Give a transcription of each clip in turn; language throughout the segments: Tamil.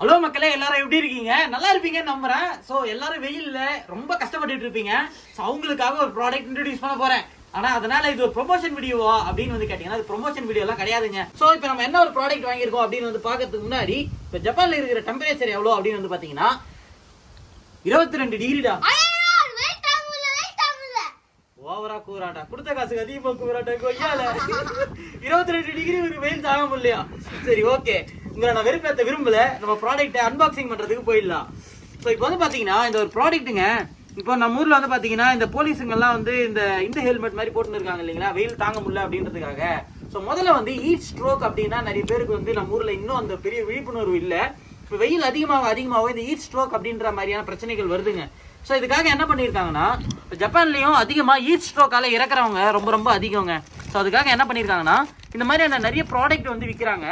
ஹலோ மக்களே எல்லாரும் எப்படி இருக்கீங்க? நல்லா இருப்பீங்கன்னு நம்புறேன். ஸோ எல்லாரும் வெயில்ல ரொம்ப கஷ்டப்பட்டுட்டு இருப்பீங்க. ஸோ அவங்களுக்காக ஒரு ப்ராடக்ட் இன்ட்ரடியூஸ் பண்ண போறேன். ஆனா அதனால இது ஒரு ப்ரொமோஷன் வீடியோவா அப்படின்னு வந்து கேட்டீங்கன்னா அது ப்ரொமோஷன் வீடியோ எல்லாம் கிடையாதுங்க. ஸோ இப்போ நம்ம என்ன ஒரு ப்ராடக்ட் வாங்கியிருக்கோம் அப்படின்னு வந்து பார்க்கறதுக்கு முன்னாடி இப்போ ஜப்பான்ல இருக்கிற டெம்பரேச்சர் எவ்வளோ அப்படின்னு வந்து பாத்தீங்கன்னா இருபத்தி ரெண்டு டிகிரிடா ஓவரா கூறாட்டா கொடுத்த காசுக்கு அதிகமா கூறாட்டா கொய்யால. இருபத்தி ரெண்டு டிகிரி ஒரு வெயில் தாங்க முடியலையா? சரி ஓகே உங்களை நான் வெறுப்பேத்த விரும்பல. நம்ம ப்ராடக்ட்டை அன்பாக்சிங் பண்ணுறதுக்கு போயிடலாம். ஸோ இப்போ வந்து பார்த்தீங்கன்னா இந்த ஒரு ப்ராடக்ட்டுங்க இப்போ நம்ம ஊரில் வந்து பார்த்தீங்கன்னா இந்த போலீஸுங்கெல்லாம் வந்து இந்த இந்த ஹெல்மெட் மாதிரி போட்டுன்னு இருக்காங்க இல்லைங்களா? வெயில் தாங்க முடியல அப்படின்றதுக்காக. ஸோ முதல்ல வந்து ஹீட் ஸ்ட்ரோக் அப்படின்னா நிறைய பேருக்கு வந்து நம்ம ஊரில் இன்னும் அந்த பெரிய விழிப்புணர்வு இல்லை. இப்போ வெயில் அதிகமாக அதிகமாக இந்த ஹீட் ஸ்ட்ரோக் அப்படின்ற மாதிரியான பிரச்சனைகள் வருதுங்க. ஸோ இதுக்காக என்ன பண்ணியிருக்காங்கன்னா இப்போ ஜப்பான்லேயும் அதிகமாக ஹீட் ஸ்ட்ரோக்கால இறக்குறவங்க ரொம்ப ரொம்ப அதிகங்க. ஸோ அதுக்காக என்ன பண்ணியிருக்காங்கன்னா இந்த மாதிரியான நிறைய ப்ராடக்ட் வந்து விற்கிறாங்க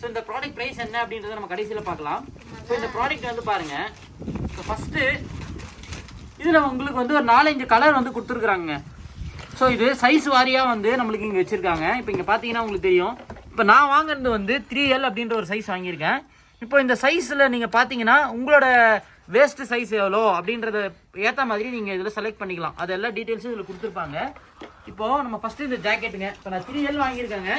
ஸோ இந்த ப்ராடக்ட் ப்ரைஸ் என்ன அப்படின்றத நம்ம கடைசியில் பார்க்கலாம். ஸோ இந்த ப்ராடக்ட் வந்து பாருங்க. ஸோ ஃபஸ்ட்டு இதில் உங்களுக்கு வந்து ஒரு நாலஞ்சு கலர் வந்து கொடுத்துருக்குறாங்க ஸோ இது சைஸ் வாரியாக வந்து நம்மளுக்கு இங்கே வச்சுருக்காங்க. இப்போ இங்கே பார்த்தீங்கன்னா உங்களுக்கு தெரியும். இப்போ நான் வாங்கினது வந்து த்ரீ எல் அப்படின்ற ஒரு சைஸ் வாங்கியிருக்கேன். இப்போ இந்த சைஸில் நீங்கள் பார்த்தீங்கன்னா உங்களோட வேஸ்ட் சைஸ் எவ்வளோ அப்படின்றத ஏற்ற மாதிரி நீங்கள் இதில் செலக்ட் பண்ணிக்கலாம். அது எல்லா டீட்டெயில்ஸும் இதில் கொடுத்துருப்பாங்க. இப்போது நம்ம ஃபஸ்ட்டு இந்த ஜாக்கெட்டுங்க இப்போ நான் த்ரீ எல் வாங்கியிருக்கேங்க.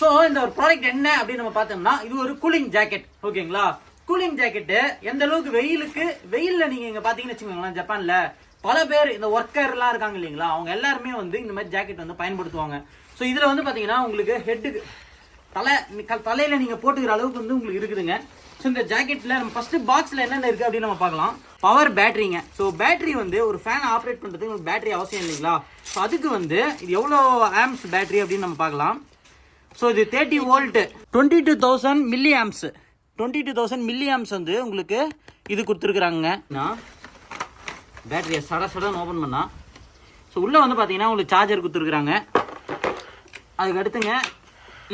ஸோ இந்த ஒரு ப்ராடக்ட் என்ன அப்படின்னு நம்ம பார்த்தோம்னா இது ஒரு கூலிங் ஜாக்கெட் ஓகேங்களா? கூலிங் ஜாக்கெட்டு எந்த அளவுக்கு வெயிலுக்கு வெயிலில் நீங்கள் இங்கே பார்த்தீங்கன்னு வச்சுக்கோங்களேன் ஜப்பானில் பல பேர் இந்த ஒர்க்கர்லாம் இருக்காங்க இல்லைங்களா? அவங்க எல்லாருமே வந்து இந்த மாதிரி ஜாக்கெட் வந்து பயன்படுத்துவாங்க. ஸோ இதில் வந்து பார்த்தீங்கன்னா உங்களுக்கு ஹெட்டுக்கு தலை க- நீங்கள் போட்டுக்கிற அளவுக்கு வந்து உங்களுக்கு இருக்குதுங்க. ஸோ இந்த ஜாக்கெட்டில் நம்ம ஃபஸ்ட்டு பாக்ஸில் என்னென்ன இருக்குது அப்படின்னு நம்ம பார்க்கலாம். பவர் பேட்டரிங்க ஸோ பேட்டரி வந்து ஒரு ஃபேன் ஆப்ரேட் பண்ணுறதுக்கு உங்களுக்கு பேட்டரி அவசியம் இல்லைங்களா? ஸோ அதுக்கு வந்து இது எவ்வளோ ஆம்ஸ் பேட்டரி அப்படின்னு நம்ம பார்க்கலாம். ஸோ இது thirty volt twenty two thousand milliamps twenty two thousand milliamps வந்து உங்களுக்கு இது கொடுத்துருக்குறாங்க நான் பேட்டரியை சட சடன் ஓப்பன் பண்ணா. ஸோ உள்ளே வந்து பார்த்தீங்கன்னா உங்களுக்கு சார்ஜர் கொடுத்துருக்குறாங்க. அதுக்கு அடுத்துங்க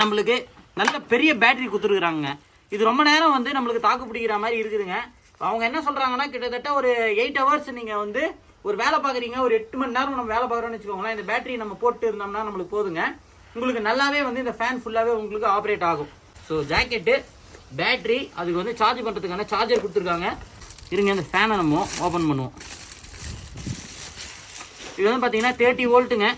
நம்மளுக்கு நல்ல பெரிய பேட்டரி கொடுத்துருக்குறாங்க இது ரொம்ப நேரம் வந்து நம்மளுக்கு தாக்கு பிடிக்கிற மாதிரி இருக்குதுங்க. அவங்க என்ன சொல்கிறாங்கன்னா கிட்டத்தட்ட ஒரு எயிட் ஹவர்ஸ் நீங்கள் வந்து ஒரு வேலை பார்க்குறீங்க. ஒரு எட்டு மணி நேரம் நம்ம வேலை பார்க்குறோன்னு வச்சுக்கோங்களேன். இந்த பேட்டரி நம்ம போட்டு இருந்தோம்னா நம்மளுக்கு போதுங்க. உங்களுக்கு நல்லாவே வந்து இந்த ஃபேன் ஃபுல்லாகவே உங்களுக்கு ஆப்ரேட் ஆகும். ஸோ ஜாக்கெட்டு பேட்ரி அதுக்கு வந்து சார்ஜ் பண்ணுறதுக்கான சார்ஜர் கொடுத்துருக்காங்க. இருங்க இந்த ஃபேனை நம்ம ஓப்பன் பண்ணுவோம். இது வந்து பார்த்தீங்கன்னா தேர்ட்டி வோல்ட்டுங்க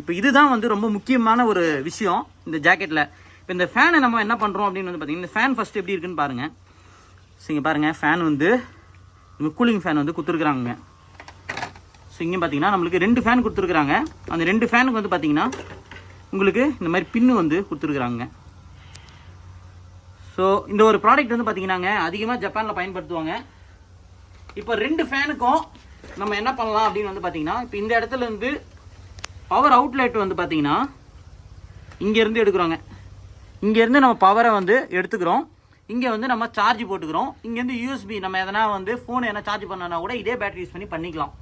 இப்போ இதுதான் வந்து ரொம்ப முக்கியமான ஒரு விஷயம் இந்த ஜாக்கெட்டில் இப்போ இந்த ஃபேனை நம்ம என்ன பண்ணுறோம் அப்படின்னு வந்து பார்த்தீங்கன்னா இந்த ஃபேன் ஃபஸ்ட்டு எப்படி இருக்குன்னு பாருங்கள் சரிங்க பாருங்கள் ஃபேன் வந்து கூலிங் ஃபேன் வந்து கொடுத்துருக்குறாங்க ஸோ இங்கே பார்த்தீங்கன்னா நம்மளுக்கு ரெண்டு ஃபேன் கொடுத்துருக்குறாங்க. அந்த ரெண்டு ஃபேனுக்கு வந்து பார்த்தீங்கன்னா உங்களுக்கு இந்த மாதிரி பின்னு வந்து கொடுத்துருக்குறாங்க. ஸோ இந்த ஒரு ப்ராடக்ட் வந்து பார்த்தீங்கன்னாங்க அதிகமாக ஜப்பானில் பயன்படுத்துவாங்க. இப்போ ரெண்டு ஃபேனுக்கும் நம்ம என்ன பண்ணலாம் அப்படின்னு வந்து பார்த்தீங்கன்னா இப்போ இந்த இடத்துல இருந்து பவர் அவுட்லெட் வந்து பார்த்தீங்கன்னா இங்கேருந்து எடுக்கிறோங்க. இங்கேருந்து நம்ம பவரை வந்து எடுத்துக்கிறோம். இங்கே வந்து நம்ம சார்ஜ் போட்டுக்கிறோம். இங்கேருந்து யூஎஸ்பி நம்ம எதனா வந்து ஃபோன் எதனா சார்ஜ் பண்ணனா கூட இதே பேட்டரி யூஸ் பண்ணி பண்ணிக்கலாம்.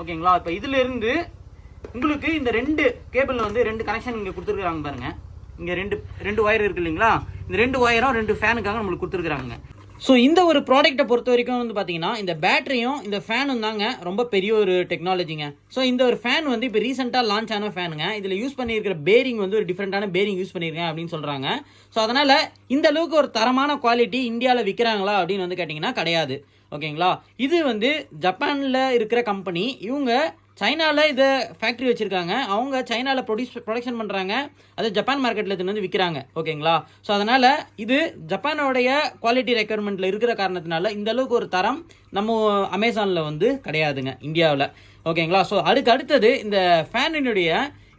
ஓகேங்களா? இப்போ இதிலிருந்து உங்களுக்கு இந்த ரெண்டு கேபிள் வந்து ரெண்டு கனெக்ஷன் இங்கே கொடுத்துருக்காங்க பாருங்க. இங்கே ரெண்டு ரெண்டு ஒயர் இருக்கு இல்லைங்களா? இந்த ரெண்டு ஒயரும் ரெண்டு ஃபேனுக்காக நம்மளுக்கு கொடுத்துருக்காங்க ஸோ இந்த ஒரு ப்ராடக்ட்டை பொறுத்த வரைக்கும் வந்து பார்த்தீங்கன்னா இந்த பேட்டரியும் இந்த ஃபேனும் தாங்க ரொம்ப பெரிய ஒரு டெக்னாலஜிங்க ஸோ இந்த ஒரு ஃபேன் வந்து இப்போ ரீசெண்டாக லான்ச் ஆன ஃபேனுங்க இதில் யூஸ் பண்ணியிருக்கிற பேரிங் வந்து ஒரு டிஃப்ரெண்ட்டான பேரிங் யூஸ் பண்ணியிருக்கேன் அப்படின்னு சொல்கிறாங்க ஸோ அதனால் இந்த அளவுக்கு ஒரு தரமான குவாலிட்டி இந்தியாவில் விற்கிறாங்களா அப்படின்னு வந்து கேட்டிங்கன்னா கிடையாது. ஓகேங்களா? இது வந்து ஜப்பானில் இருக்கிற கம்பெனி இவங்க சைனாவில் இதை ஃபேக்ட்ரி வச்சுருக்காங்க. அவங்க சைனாவில் ப்ரொடியூஸ் ப்ரொடக்ஷன் பண்ணுறாங்க அது ஜப்பான் மார்க்கெட்டில் இது வந்து விற்கிறாங்க ஓகேங்களா? ஸோ அதனால் இது ஜப்பானோடைய குவாலிட்டி ரெக்குயர்மெண்ட்டில் இருக்கிற காரணத்தினால இந்த அளவுக்கு ஒரு தரம் நம்ம அமேசானில் வந்து கிடையாதுங்க இந்தியாவில். ஓகேங்களா? ஸோ அதுக்கு அடுத்தது இந்த ஃபேனினுடைய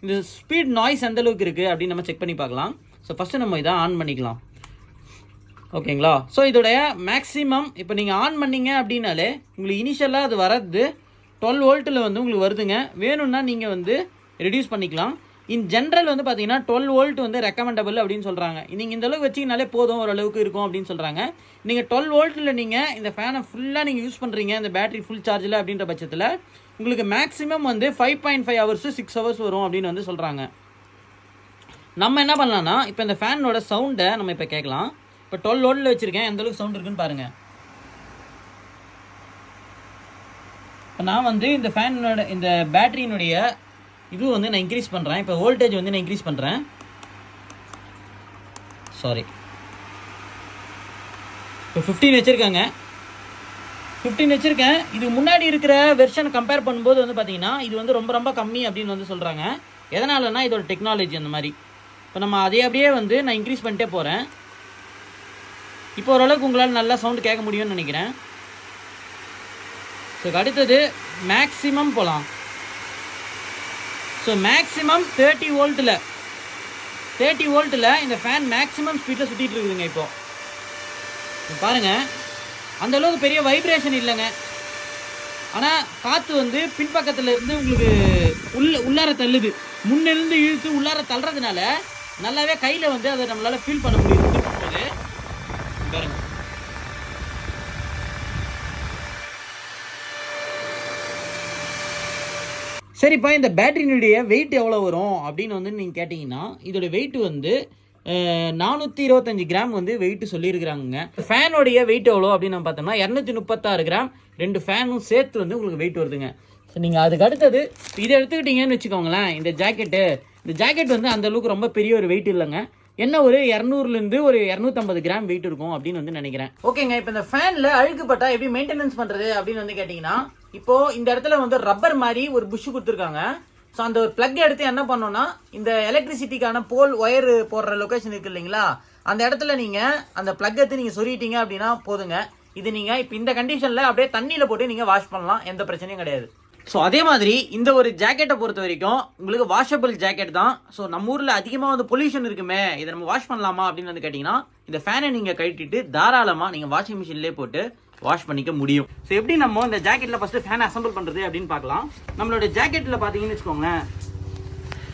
இந்த ஸ்பீட் நாய்ஸ் எந்த அளவுக்கு இருக்குது அப்படின்னு நம்ம செக் பண்ணி பார்க்கலாம். ஸோ ஃபஸ்ட்டு நம்ம இதை ஆன் பண்ணிக்கலாம். ஓகேங்களா? ஸோ இதோடைய மேக்ஸிமம் இப்போ நீங்கள் ஆன் பண்ணீங்க அப்படின்னாலே உங்களுக்கு இனிஷியலாக அது வரது டுவெல் வோல்ட்டில் வந்து உங்களுக்கு வருதுங்க. வேணும்னா நீங்கள் வந்து ரெடியூஸ் பண்ணிக்கலாம். இன் ஜென்ரல் வந்து பார்த்தீங்கன்னா டுவெல் வோல்ட் வந்து ரெக்கமெண்டபிள் அப்படின்னு சொல்கிறாங்க நீங்கள் இந்த அளவுக்கு வச்சிங்கனாலே போதும் ஓரளவுக்கு இருக்கும் அப்படின்னு சொல்கிறாங்க நீங்கள் டுவெல் வோல்ட்டில் நீங்கள் இந்த ஃபேனை ஃபுல்லாக நீங்கள் யூஸ் பண்ணுறீங்க இந்த பேட்டரி ஃபுல் சார்ஜில் அப்படின்ற பட்சத்தில் உங்களுக்கு மேக்ஸிமம் வந்து five point five hours six hours வரும் அப்படின்னு வந்து சொல்கிறாங்க நம்ம என்ன பண்ணலாம்னா இப்போ இந்த ஃபேனோட சவுண்டை நம்ம இப்போ கேட்கலாம். இப்போ டுவெல் லோடில் வச்சுருக்கேன். எந்த அளவுக்கு சவுண்ட் இருக்குன்னு பாருங்கள் இப்போ நான் வந்து இந்த ஃபேனோட இந்த பேட்டரியினுடைய இது வந்து நான் இன்க்ரீஸ் பண்ணுறேன் இப்போ வோல்டேஜ் வந்து நான் இன்க்ரீஸ் பண்ணுறேன் சாரி இப்போ ஃபிஃப்டீன் வச்சுருக்காங்க. ஃபிஃப்டீன் வச்சுருக்கேன். இது முன்னாடி இருக்கிற வெர்ஷன் கம்பேர் பண்ணும்போது வந்து பார்த்தீங்கன்னா இது வந்து ரொம்ப ரொம்ப கம்மி அப்படின்னு வந்து சொல்கிறாங்க எதனாலனா இதோட டெக்னாலஜி அந்த மாதிரி. இப்போ நம்ம அதே அப்படியே வந்து நான் இன்க்ரீஸ் பண்ணிட்டே போகிறேன் இப்போ ஓரளவுக்கு உங்களால் நல்லா சவுண்டு கேட்க முடியும்னு நினைக்கிறேன். ஸோ அடுத்தது மேக்ஸிமம் போகலாம் ஸோ மேக்ஸிமம் தேர்ட்டி வோல்ட்டில் தேர்ட்டி வோல்ட்டில் இந்த ஃபேன் மேக்ஸிமம் ஸ்பீடில் சுற்றிட்டு இருக்குதுங்க இப்போது பாருங்கள் பாருங்க அந்த அளவுக்கு பெரிய வைப்ரேஷன் இல்லைங்க. ஆனால் காற்று வந்து பின்பக்கத்தில் இருந்து உங்களுக்கு உள்ள உள்ளார தள்ளுது. முன்னிருந்து இழுத்து உள்ளார தள்ளுறதுனால நல்லாவே கையில் வந்து அதை நம்மளால் ஃபீல் பண்ண முடியுது. போது பாருங்க. சரிப்பா இந்த பேட்டரியினுடைய வெயிட் எவ்வளோ வரும் அப்படின்னு வந்து நீங்கள் கேட்டிங்கன்னா இதோட வெயிட் வந்து நானூற்றி இருபத்தஞ்சி கிராம் வந்து வெயிட்டு சொல்லியிருக்கிறாங்க ஃபேனோடைய வெயிட் எவ்வளோ அப்படின்னு நம்ம பார்த்தோம்னா இரநூத்தி முப்பத்தாறு கிராம் ரெண்டு ஃபேனும் சேர்த்து வந்து உங்களுக்கு வெயிட் வருதுங்க. ஸோ நீங்கள் அதுக்கு அடுத்தது இதை எடுத்துக்கிட்டீங்கன்னு வச்சுக்கோங்களேன் இந்த ஜாக்கெட்டு இந்த ஜாக்கெட் வந்து அந்தளவுக்கு ரொம்ப பெரிய ஒரு வெயிட் இல்லைங்க. என்ன ஒரு இரநூறுலேருந்து ஒரு இரநூத்தம்பது கிராம் வெயிட் இருக்கும் அப்படின்னு வந்து நினைக்கிறேன். ஓகேங்க இப்போ இந்த ஃபேனில் அழுக்குப்பட்டா எப்படி மெயின்டெனன்ஸ் பண்ணுறது அப்படின்னு வந்து கேட்டிங்கன்னா இப்போ இந்த இடத்துல வந்து ரப்பர் மாதிரி ஒரு புஷ் கொடுத்துருக்காங்க. ஸோ அந்த ஒரு பிளக் எடுத்து என்ன பண்ணோன்னா இந்த எலக்ட்ரிசிட்டிக்கான போல் ஒயர் போடுற லொக்கேஷன் இருக்குது இல்லைங்களா? அந்த இடத்துல நீங்கள் அந்த பிளக் எடுத்து நீங்கள் சொல்லிட்டீங்க அப்படின்னா போதுங்க. இது நீங்கள் இப்போ இந்த கண்டிஷனில் அப்படியே தண்ணியில் போட்டு நீங்கள் வாஷ் பண்ணலாம். எந்த பிரச்சனையும் கிடையாது. ஸோ அதே மாதிரி இந்த ஒரு ஜாக்கெட்டை பொறுத்த வரைக்கும் உங்களுக்கு வாஷபிள் ஜாக்கெட் தான். ஸோ நம்ம ஊரில் அதிகமாக வந்து பொல்யூஷன் இருக்குமே இதை நம்ம வாஷ் பண்ணலாமா அப்படின்னு வந்து கேட்டிங்கன்னா இந்த ஃபேனை நீங்கள் கழட்டிட்டு தாராளமாக நீங்கள் வாஷிங் மிஷின்லேயே போட்டு வாஷ் பண்ணிக்க முடியும். ஸோ எப்படி நம்ம இந்த ஜாக்கெட்டில் ஃபஸ்ட்டு ஃபேன் அசம்பிள் பண்ணுறது அப்படின்னு பார்க்கலாம். நம்மளோட ஜாக்கெட்டில் பார்த்தீங்கன்னு வச்சுக்கோங்களேன்.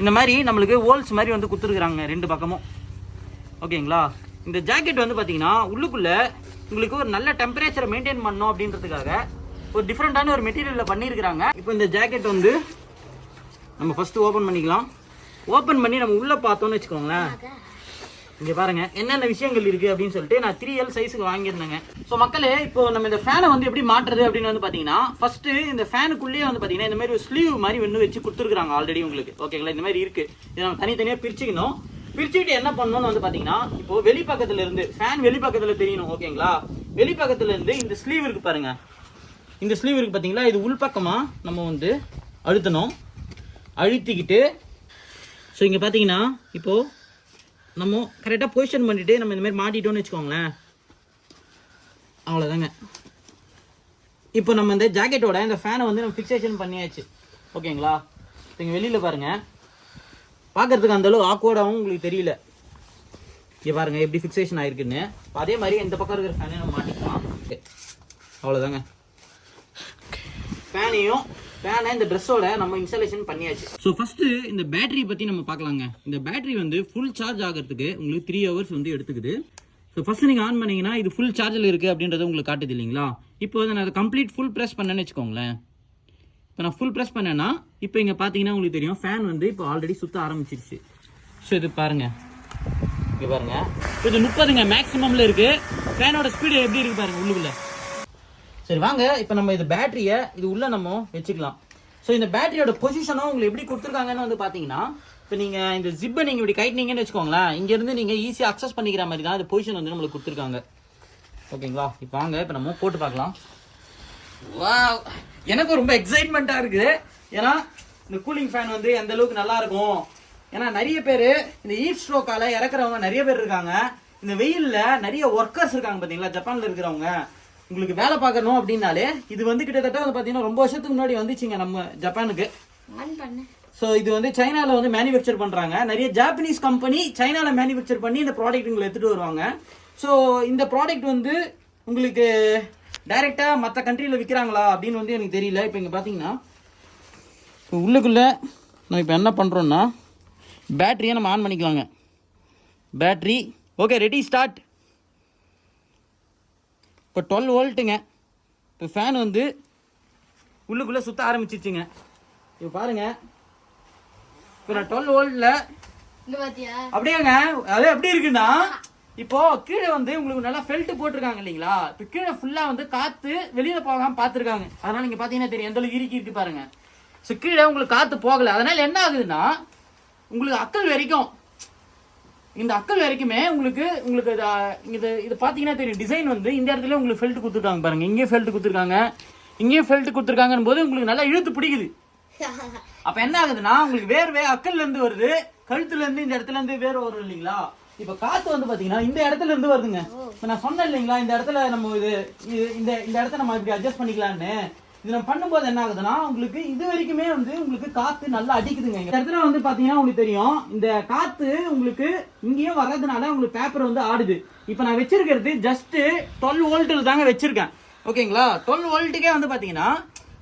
இந்த மாதிரி நம்மளுக்கு ஹோல்ஸ் மாதிரி வந்து கொடுத்துருக்குறாங்க ரெண்டு பக்கமும். ஓகேங்களா? இந்த ஜாக்கெட் வந்து பார்த்தீங்கன்னா உள்ளுக்குள்ளே உங்களுக்கு ஒரு நல்ல டெம்பரேச்சரை மெயின்டைன் பண்ணணும் அப்படின்றதுக்காக ஒரு டிஃப்ரெண்ட்டான ஒரு மெட்டீரியலில் பண்ணியிருக்கிறாங்க இப்போ இந்த ஜாக்கெட் வந்து நம்ம ஃபஸ்ட்டு ஓப்பன் பண்ணிக்கலாம். ஓப்பன் பண்ணி நம்ம உள்ளே பார்த்தோம்னு வச்சுக்கோங்களேன். இங்கே பாருங்க என்னென்ன விஷயங்கள் இருக்கு அப்படின்னு சொல்லிட்டு நான் த்ரீ எல் சைஸுக்கு வாங்கியிருந்தேங்க. ஸோ மக்களே இப்போ நம்ம இந்த ஃபேனை வந்து எப்படி மாட்டுறது அப்படின்னு வந்து பார்த்தீங்கன்னா ஃபஸ்ட்டு இந்த ஃபேனுக்குள்ளேயே வந்து பார்த்தீங்கன்னா இந்த மாதிரி ஒரு ஸ்லீவ் மாதிரி ஒன்று வச்சு கொடுத்துருக்காங்க ஆல்ரெடி உங்களுக்கு. ஓகேங்களா இந்த மாதிரி இருக்கு. இதை நம்ம தனித்தனியாக பிரிச்சுக்கணும். பிரிச்சுக்கிட்டு என்ன பண்ணணும்னு வந்து பார்த்தீங்கன்னா இப்போ வெளி இருந்து ஃபேன் வெளிப்பக்கத்தில் தெரியணும் ஓகேங்களா வெளி இருந்து இந்த ஸ்லீவ் இருக்கு பாருங்க. இந்த ஸ்லீவ் இருக்குது பார்த்தீங்களா இது உள்பக்கமாக நம்ம வந்து அழுத்தணும். அழுத்திக்கிட்டு ஸோ இங்கே பார்த்தீங்கன்னா இப்போது நம்ம கரெக்டாக பொசிஷன் பண்ணிவிட்டு நம்ம இந்த மாதிரி மாட்டிட்டோம்னு வச்சுக்கோங்களேன். அவ்வளோதாங்க இப்போ நம்ம இந்த ஜாக்கெட்டோட இந்த ஃபேனை வந்து நம்ம ஃபிக்சேஷன் பண்ணியாச்சு. ஓகேங்களா? நீங்கள் வெளியில் பாருங்கள் பார்க்கறதுக்கு அந்த அளவு ஆக்வர்டாகவும் உங்களுக்கு தெரியல. இங்கே பாருங்கள் எப்படி ஃபிக்சேஷன் ஆகிருக்குன்னு அதே மாதிரி இந்த பக்கம் இருக்கிற ஃபேனை நம்ம மாட்டிக்கலாம். அவ்வளோதாங்க ஃபேனையும் ஃபேனை இந்த ட்ரெஸ்ஸோட நம்ம இன்ஸ்டாலேஷன் பண்ணியாச்சு. ஸோ ஃபஸ்ட்டு இந்த பேட்டரி பற்றி நம்ம பார்க்கலாங்க. இந்த பேட்டரி வந்து ஃபுல் சார்ஜ் ஆகிறதுக்கு உங்களுக்கு த்ரீ ஹவர்ஸ் வந்து எடுத்துக்குது. ஸோ ஃபஸ்ட்டு நீங்கள் ஆன் பண்ணிங்கன்னா இது ஃபுல் சார்ஜில் இருக்குது அப்படின்றது உங்களுக்கு காட்டுது இல்லைங்களா? இப்போ வந்து நான் அதை கம்ப்ளீட் ஃபுல் ப்ரெஸ் பண்ணேன்னு வச்சுக்கோங்களேன். இப்போ நான் ஃபுல் ப்ரெஸ் பண்ணேன்னா இப்போ இங்கே பார்த்தீங்கன்னா உங்களுக்கு தெரியும் ஃபேன் வந்து இப்போ ஆல்ரெடி சுற்ற ஆரம்பிச்சிருச்சு. ஸோ இது பாருங்க. இங்கே பாருங்க. இது முப்பதுங்க மேக்ஸிமமில் இருக்குது ஃபேனோட ஸ்பீடு எப்படி இருக்கு பாருங்க உள்ளுக்குள்ள. சரி வாங்க. இப்போ நம்ம இது பேட்டரியை இது உள்ள நம்ம வச்சுக்கலாம். ஸோ இந்த பேட்டரியோட பொசிஷனும் உங்களுக்கு எப்படி கொடுத்துருக்காங்கன்னு வந்து பார்த்தீங்கன்னா இப்போ நீங்கள் இந்த ஜிப்பை நீங்கள் இப்படி கைட்டினீங்கன்னு வச்சுக்கோங்களேன் இங்கேருந்து நீங்கள் ஈஸியாக அக்சஸ் பண்ணிக்கிற மாதிரி தான் இந்த பொசிஷன் வந்து நம்மளுக்கு கொடுத்துருக்காங்க. ஓகேங்களா இப்போ வாங்க. இப்போ நம்ம போட்டு பார்க்கலாம். வா எனக்கு ரொம்ப எக்ஸைட்மெண்ட்டாக இருக்குது ஏன்னா இந்த கூலிங் ஃபேன் வந்து எந்த அளவுக்கு நல்லா இருக்கும்? ஏன்னா நிறைய பேர் இந்த ஹீட் ஸ்ட்ரோக்கால் இறக்குறவங்க நிறைய பேர் இருக்காங்க. இந்த வெயிலில் நிறைய ஒர்க்கர்ஸ் இருக்காங்க பார்த்தீங்களா ஜப்பானில் இருக்கிறவங்க. உங்களுக்கு வேலை பார்க்கணும் அப்படின்னாலே இது வந்து கிட்டத்தட்ட வந்து பார்த்தீங்கன்னா ரொம்ப வருஷத்துக்கு முன்னாடி வந்துச்சுங்க நம்ம ஜப்பானுக்கு. ஆன் பண்ணு. ஸோ இது வந்து சைனால வந்து மேனுஃபேக்சர் பண்றாங்க. நிறைய ஜாப்பனீஸ் கம்பெனி சைனால மேனுஃபேக்சர் பண்ணி இந்த ப்ராடக்ட் உங்களை எடுத்துட்டு வருவாங்க. ஸோ இந்த ப்ராடக்ட் வந்து உங்களுக்கு டைரெக்டா மற்ற கண்ட்ரியில் விற்கிறாங்களா அப்படின்னு வந்து எனக்கு தெரியல. இப்போ இங்கே பார்த்தீங்கன்னா இப்போ உள்ளுக்குள்ள நம்ம இப்போ என்ன பண்ணுறோம்னா பேட்டரியை நம்ம ஆன் பண்ணிக்கலாங்க. பேட்டரி ஓகே ரெடி ஸ்டார்ட் இப்போ டுவெல் வோல்ட்டுங்க இப்போ ஃபேன் வந்து உள்ளுக்குள்ளே சுற்ற ஆரம்பிச்சிருச்சுங்க. இப்போ பாருங்க. இப்போ நான் டுவெல் வோல்ட்டில் அப்படியேங்க. அது எப்படி இருக்குன்னா இப்போ கீழே வந்து உங்களுக்கு நல்லா ஃபெல்ட் போட்டிருக்காங்க இல்லைங்களா? இப்போ கீழே ஃபுல்லா வந்து காத்து வெளியில போகாம பார்த்துருக்காங்க. அதனால நீங்க பாத்தீங்கன்னா தெரியும். எந்த அளவுக்கு இறுக்கி இருக்கு பாருங்க. ஸோ கீழே உங்களுக்கு காத்து போகல. அதனால என்ன ஆகுதுன்னா உங்களுக்கு அக்கல் வரைக்கும் இந்த அக்கல் வரைக்குமே உங்களுக்கு உங்களுக்கு இது, இது பார்த்தீங்கன்னா தெரியும். டிசைன் வந்து இந்த இடத்துல உங்களுக்கு ஃபெல்ட் கொடுத்துருக்காங்க பாருங்க. இங்கேயும் ஃபெல்ட் கொடுத்துருக்காங்க. இங்கேயும் ஃபெல்ட் கொடுத்துருக்காங்கன்னு போது உங்களுக்கு நல்லா இழுத்து பிடிக்குது. அப்ப என்ன ஆகுதுன்னா உங்களுக்கு வேர்வே அக்கல்ல இருந்து வருது. கழுத்துல இருந்து இந்த இடத்துல இருந்து வேர்வை வரும் இல்லைங்களா? இப்ப காத்து வந்து பாத்தீங்கன்னா இந்த இடத்துல இருந்து வருதுங்க. இப்ப நான் சொன்னேன் இல்லைங்களா இந்த இடத்துல நம்ம இது இது- இந்த இந்த இடத்த நம்ம இப்படி அட்ஜஸ்ட் பண்ணிக்கலாம்னு. இது நம்ம பண்ணும்போது என்ன ஆகுதுன்னா உங்களுக்கு இது வரைக்குமே வந்து உங்களுக்கு காத்து நல்லா அடிக்குதுங்க. இந்த இடத்துல வந்து பாத்தீங்கன்னா உங்களுக்கு தெரியும் இந்த காத்து உங்களுக்கு இங்கேயும் வர்றதுனால உங்களுக்கு பேப்பர் வந்து ஆடுது. இப்போ நான் வச்சிருக்கிறது ஜஸ்ட் டுவெல் வோல்ட்டில் தாங்க வச்சிருக்கேன். ஓகேங்களா? டுவெல் வோல்ட்டுக்கே வந்து பாத்தீங்கன்னா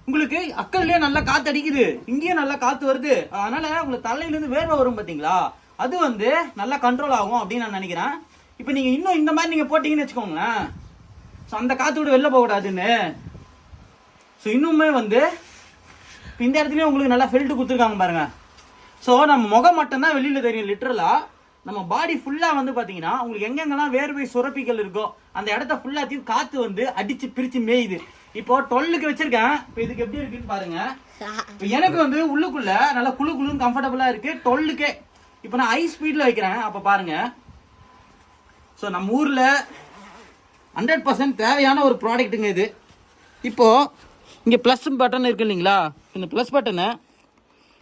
உங்களுக்கு அக்கல்லே நல்லா காத்து அடிக்குது. இங்கேயும் நல்லா காத்து வருது. அதனால உங்களுக்கு தலையிலேருந்து வேர்வை வரும் பாத்தீங்களா? அது வந்து நல்லா கண்ட்ரோல் ஆகும் அப்படின்னு நான் நினைக்கிறேன். இப்போ நீங்க இன்னும் இந்த மாதிரி நீங்க போட்டீங்கன்னு வச்சுக்கோங்களேன். ஸோ அந்த காத்து விட வெளில போகக்கூடாதுன்னு. ஸோ இன்னுமே வந்து இந்த இடத்துலையும் உங்களுக்கு நல்லா ஃபில்ட்டு கொடுத்துருக்காங்க பாருங்க. ஸோ நம்ம முகம் மட்டும்தான் வெளியில் தெரியும் லிட்ரலாக நம்ம பாடி ஃபுல்லாக வந்து பார்த்தீங்கன்னா உங்களுக்கு எங்கெங்கெல்லாம் வேர்வை சுரப்பிகள் இருக்கோ அந்த இடத்த ஃபுல்லாத்தையும் காற்று வந்து அடித்து பிரித்து மேயுது. இப்போ டுவெல்லுக்கு வச்சிருக்கேன். இப்போ இதுக்கு எப்படி இருக்குன்னு பாருங்க. எனக்கு வந்து உள்ளுக்குள்ள நல்லா குளு குளுன்னு கம்ஃபர்டபுளாக இருக்கு. டுவெல்லுக்கே இப்போ நான் ஹை ஸ்பீடில் வைக்கிறேன். அப்போ பாருங்க. ஸோ நம்ம ஊரில் ஹண்ட்ரட் பர்சன்ட் தேவையான ஒரு ப்ராடக்ட்டுங்க இது. இப்போது இங்க ப்ளஸ் பட்டன் இருக்கு இல்லைங்களா? இந்த ப்ளஸ் பட்டனை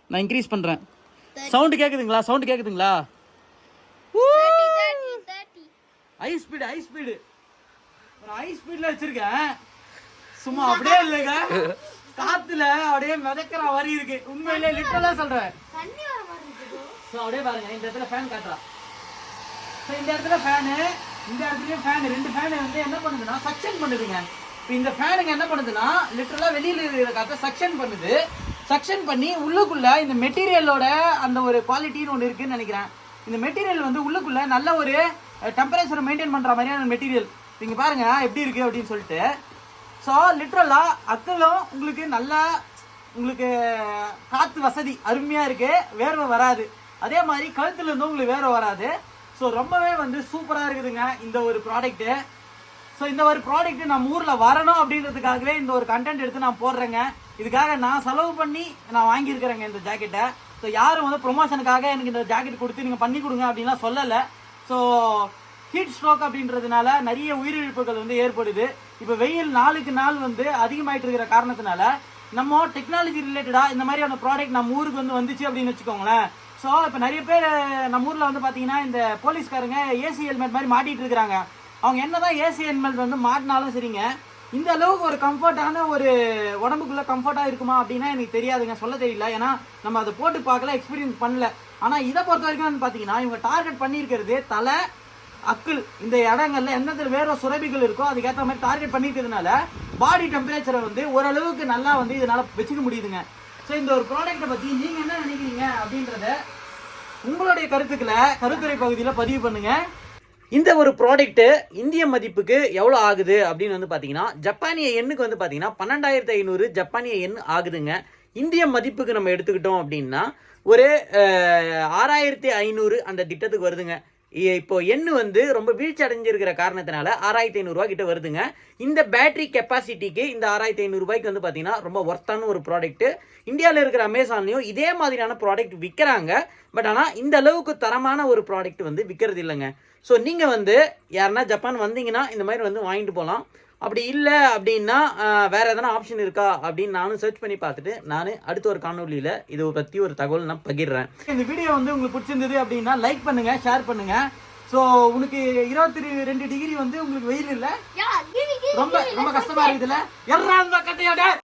நான் இன்க்ரீஸ் பண்றேன். சவுண்டு கேக்குதுங்களா? சவுண்டு கேக்குதுங்களா? High speed high speed high ஸ்பீட்ல வச்சிருக்கேன். சும்மா அப்படியே இல்லைங்க. காத்துல அப்படியே மிதக்கிற மாதிரி இருக்கு. உண்மையிலே லிட்டரலா சொல்றேன். வர ஸோ அப்படியே பாருங்க. இந்த இடத்துல ஃபேன் காட்டுறா. ஸோ இந்த இடத்துல ஃபேனு இந்த இடத்துலயும் ஃபேன் ரெண்டு ஃபேன் வந்து என்ன பண்ணுதுன்னா சக்ஷன் பண்ணுதுங்க. இப்போ இந்த ஃபேனுங்க என்ன பண்ணுதுன்னா லிட்டரலாக வெளியில் இருக்கிற காற்றை சக்ஷன் பண்ணுது. சக்ஷன் பண்ணி உள்ளுக்குள்ளே இந்த மெட்டீரியலோட அந்த ஒரு குவாலிட்டின்னு ஒன்று இருக்குதுன்னு நினைக்கிறேன். இந்த மெட்டீரியல் வந்து உள்ளுக்குள்ளே நல்ல ஒரு டெம்பரேச்சரை மெயின்டைன் பண்ணுற மாதிரியான மெட்டீரியல் நீங்கள் பாருங்கள் எப்படி இருக்குது அப்படின்னு சொல்லிட்டு. ஸோ லிட்ரலாக அக்கலும் உங்களுக்கு நல்லா உங்களுக்கு காற்று வசதி அருமையாக இருக்குது வேர்வை வராது. அதே மாதிரி கழுத்துல இருந்தும் உங்களுக்கு வேர்வை வராது. ஸோ ரொம்பவே வந்து சூப்பராக இருக்குதுங்க இந்த ஒரு ப்ராடக்ட்டு ஸோ இந்த ஒரு ப்ராடக்ட் நம்ம ஊரில் வரணும் அப்படின்றதுக்காகவே இந்த ஒரு கண்டென்ட் எடுத்து நான் போடுறேங்க. இதுக்காக நான் செலவு பண்ணி நான் வாங்கியிருக்கிறேங்க இந்த ஜாக்கெட்டை ஸோ யாரும் வந்து ப்ரொமோஷனுக்காக எனக்கு இந்த ஜாக்கெட் கொடுத்து நீங்கள் பண்ணி கொடுங்க அப்படின்லாம் சொல்லலை. ஸோ ஹீட் ஸ்ட்ரோக் அப்படின்றதுனால நிறைய உயிரிழப்புகள் வந்து ஏற்படுது. இப்போ வெயில் நாளுக்கு நாள் வந்து அதிகமாயிட்டு இருக்கிற காரணத்தினால நம்ம டெக்னாலஜி ரிலேட்டடாக இந்த மாதிரியான ப்ராடக்ட் நம்ம ஊருக்கு வந்து வந்துச்சு அப்படின்னு வச்சுக்கோங்களேன். ஸோ இப்போ நிறைய பேர் நம்ம ஊரில் வந்து பார்த்தீங்கன்னா இந்த போலீஸ்காரங்க ஏசி ஹெல்மெட் மாதிரி மாட்டிகிட்டு இருக்கிறாங்க. அவங்க என்னதான் ஏசி ஹெல்மெட் வந்து மாட்டினாலும் சரிங்க. இந்த அளவுக்கு ஒரு கம்ஃபர்ட்டான ஒரு உடம்புக்குள்ள கம்ஃபர்ட்டாக இருக்குமா அப்படின்னா எனக்கு தெரியாதுங்க. சொல்ல தெரியல. ஏன்னா நம்ம அதை போட்டு பார்க்கல எக்ஸ்பீரியன்ஸ் பண்ணல. ஆனால் இதை பொறுத்த வரைக்கும் வந்து பார்த்தீங்கன்னா இவங்க டார்கெட் பண்ணியிருக்கிறது தலை அக்கிள். இந்த இடங்கள்ல எந்தெந்த வேற சுரபிகள் இருக்கோ அதுக்கேற்ற மாதிரி டார்கெட் பண்ணிருக்கிறதுனால பாடி டெம்பரேச்சரை வந்து ஓரளவுக்கு நல்லா வந்து இதனால வச்சுக்க முடியுதுங்க. ஸோ இந்த ஒரு ப்ராடக்ட்டை பற்றி நீங்கள் என்ன நினைக்கிறீங்க அப்படின்றத உங்களுடைய கருத்துக்களை கருத்துரை பகுதியில் பதிவு பண்ணுங்க. இந்த ஒரு ப்ராடக்ட் இந்திய மதிப்புக்கு எவ்வளோ ஆகுது அப்படின்னு வந்து பார்த்தீங்கன்னா ஜப்பானிய எண்ணுக்கு வந்து பார்த்தீங்கன்னா பன்னெண்டாயிரத்தி ஐநூறு ஜப்பானிய எண் ஆகுதுங்க. இந்திய மதிப்புக்கு நம்ம எடுத்துக்கிட்டோம் அப்படின்னா ஒரு ஆறாயிரத்தி ஐநூறு அந்த திட்டத்துக்கு வருதுங்க. இப்போ எண்ணு வந்து ரொம்ப வீழ்ச்சி அடைஞ்சிருக்கிற காரணத்தினால ஆறாயிரத்தி ஐநூறுரூவா கிட்ட வருதுங்க. இந்த பேட்டரி கெப்பாசிட்டிக்கு இந்த ஆறாயிரத்தி ஐநூறுரூபாய்க்கு வந்து பார்த்தீங்கன்னா ரொம்ப ஒர்த்தான ஒரு ப்ராடக்ட் இந்தியாவில் இருக்கிற அமேசான்லையும் இதே மாதிரியான ப்ராடக்ட் விற்கிறாங்க பட் ஆனால் இந்த அளவுக்கு தரமான ஒரு ப்ராடக்ட் வந்து விற்கிறது இல்லைங்க. ஸோ நீங்கள் வந்து யாருன்னா ஜப்பான் வந்தீங்கன்னா இந்த மாதிரி வந்து வாங்கிட்டு போகலாம் அப்படி இல்லை அப்படின்னா வேற எதனா ஆப்ஷன் இருக்கா அப்படின்னு நானும் சர்ச் பண்ணி பார்த்துட்டு நான் அடுத்த ஒரு காணொலியில் இதை பற்றி ஒரு தகவல் நான் பகிர்றேன். இந்த வீடியோ வந்து உங்களுக்கு பிடிச்சிருந்தது அப்படின்னா லைக் பண்ணுங்க ஷேர் பண்ணுங்க. ஸோ உனக்கு இருபத்தி ரெண்டு டிகிரி வந்து உங்களுக்கு வெயில் இல்லை? ரொம்ப ரொம்ப கஷ்டமா இருக்குதுல்ல? எல்லாம் அந்த கட்டையோட!